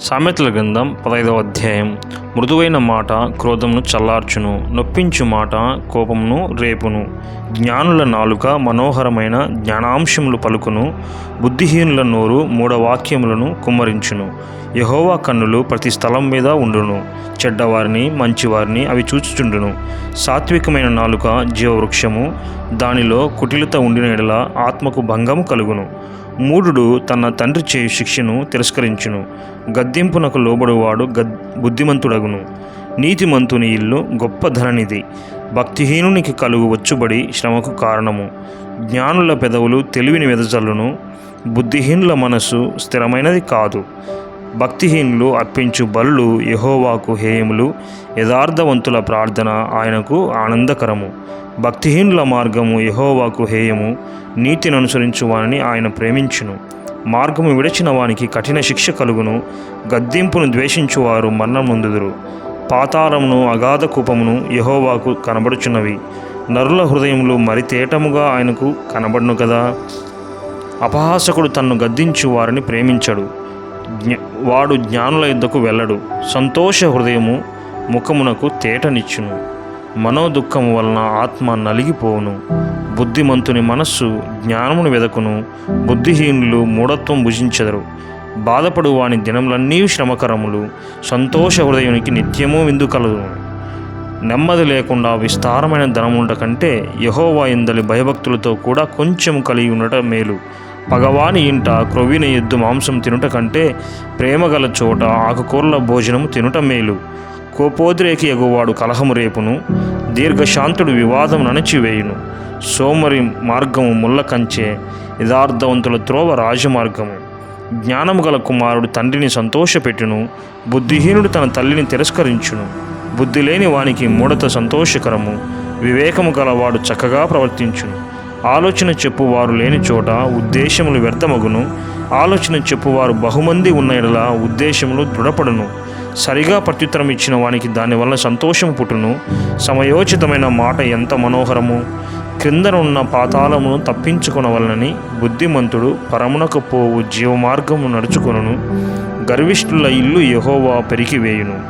సామెతల గ్రంథం పదైదవ అధ్యాయం. మృదువైన మాట క్రోధమును చల్లార్చును నొప్పించు మాట కోపమును రేపును. జ్ఞానుల నాలుక మనోహరమైన జ్ఞానాంశములు పలుకును బుద్ధిహీనుల నోరు మూఢవాక్యములను కుమ్మరించును. యహోవా కన్నులు ప్రతి స్థలం మీద ఉండును చెడ్డవారిని మంచివారిని అవి చూచుచుండును. సాత్వికమైన నాలుక జీవవృక్షము దానిలో కుటిలత ఉండిన ఎడల ఆత్మకు భంగము కలుగును. మూఢుడు తన తండ్రి చేయు శిక్షను తిరస్కరించును. గద్దింపునకు లోబడువాడు గద్ బుద్ధిమంతుడగును. నీతిమంతుని ఇల్లు గొప్ప ధననిది భక్తిహీనునికి కలుగు వచ్చుబడి శ్రమకు కారణము. జ్ఞానుల పెదవులు తెలివిని వెదజల్లును. బుద్ధిహీనుల మనస్సు స్థిరమైనది కాదు. భక్తిహీనులు అర్పించు బలులు యహోవాకు హేయములు. యథార్థవంతుల ప్రార్థన ఆయనకు ఆనందకరము. భక్తిహీనుల మార్గము యహోవాకు హేయము. నీతిని అనుసరించు వారిని ఆయన ప్రేమించును. మార్గము విడచిన వానికి కఠిన శిక్ష కలుగును. గద్దింపును ద్వేషించువారు మరణం నొందుదురు పాతాళమును అగాధ కూపమును యహోవాకు కనబడుచున్నవి. నరుల హృదయములు మరి తేటముగా ఆయనకు కనబడును కదా అపహాసకుడు తన్ను గద్దించు వారిని ప్రేమించడు. వాడు జ్ఞానుల యుద్ధకు వెళ్ళడు. సంతోష హృదయము ముఖమునకు తేటనిచ్చును. మనోదుఖము వలన ఆత్మ నలిగిపోవును. బుద్ధిమంతుని మనస్సు జ్ఞానమును వెదకును. బుద్ధిహీనులు మూఢత్వం భుజించెదరు. బాధపడు వాని దినములన్నీ శ్రమకరములు. సంతోష హృదయునికి నిత్యము విందు కలదు నెమ్మది లేకుండా విస్తారమైన ధనముండ కంటే యహోవా ఇందలి భయభక్తులతో కూడా కొంచెం కలిగి ఉండట మేలు. పగవాని ఇంట క్రొవ్విన ఎద్దు మాంసం తినుట కంటే ప్రేమగల చోట ఆకుకూరల భోజనము తినుట మేలు. కోపోద్రేకి ఎగువాడు కలహము రేపును దీర్ఘశాంతుడు వివాదం నణచివేయును సోమరి మార్గము ముళ్ళ కంచె యథార్థవంతుల త్రోవ రాజమార్గము. జ్ఞానము గల కుమారుడు తండ్రిని సంతోషపెట్టును బుద్ధిహీనుడు తన తల్లిని తిరస్కరించును. బుద్ధి లేని వానికి మూడత సంతోషకరము వివేకము గలవాడు చక్కగా ప్రవర్తించును. ఆలోచన చెప్పువారు లేని చోట ఉద్దేశములు వ్యర్థమగును. ఆలోచన చెప్పువారు బహుమంది ఉన్న ఎడల ఉద్దేశములు దృఢపడును. సరిగా ప్రత్యుత్తరం ఇచ్చిన వానికి దానివల్ల సంతోషం పుట్టును. సమయోచితమైన మాట ఎంత మనోహరము. క్రిందనున్న పాతాళమును తప్పించుకొనవలనని బుద్ధిమంతుడు పరమునకు పోవు జీవమార్గము నడుచుకొనును. గర్విష్ఠుల ఇల్లు యహోవా పెరికివేయును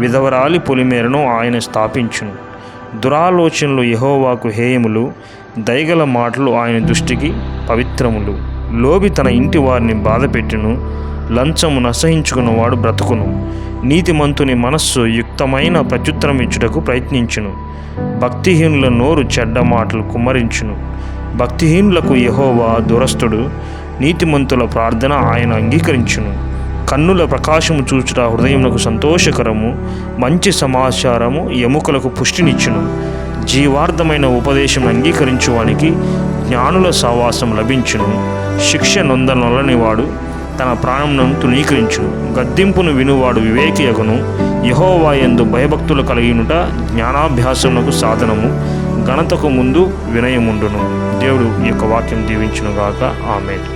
విధవరాలి పొలిమేరను ఆయన స్థాపించును. దురాలోచనలు యహోవాకు హేయములు దయగల మాటలు ఆయన దృష్టికి పవిత్రములు. లోబి తన ఇంటి వారిని బాధపెట్టును లంచము నసహించుకున్నవాడు బ్రతుకును. నీతిమంతుని మనస్సు యుక్తమైన ప్రత్యుత్తరం ఇచ్చుటకు ప్రయత్నించును. భక్తిహీనుల నోరు చెడ్డ మాటలు కుమ్మరించును. భక్తిహీనులకు యహోవా దురస్తుడు నీతిమంతుల ప్రార్థన ఆయన అంగీకరించును. కన్నుల ప్రకాశము చూచుట హృదయములకు సంతోషకరము మంచి సమాచారము ఎముకలకు పుష్టినిచ్చును. జీవార్థమైన ఉపదేశం అంగీకరించువానికి జ్ఞానుల సావాసం లభించును. శిక్ష నొందనొలనివాడు తన ప్రాణమును తునీకరించును గద్దింపును వినువాడు వివేకియగును. యహోవాయందు భయభక్తులు కలిగినుట జ్ఞానాభ్యాసములకు సాధనము ఘనతకు ముందు వినయముండును. దేవుడు ఈ యొక్క వాక్యం దీవించునుగాక. ఆమె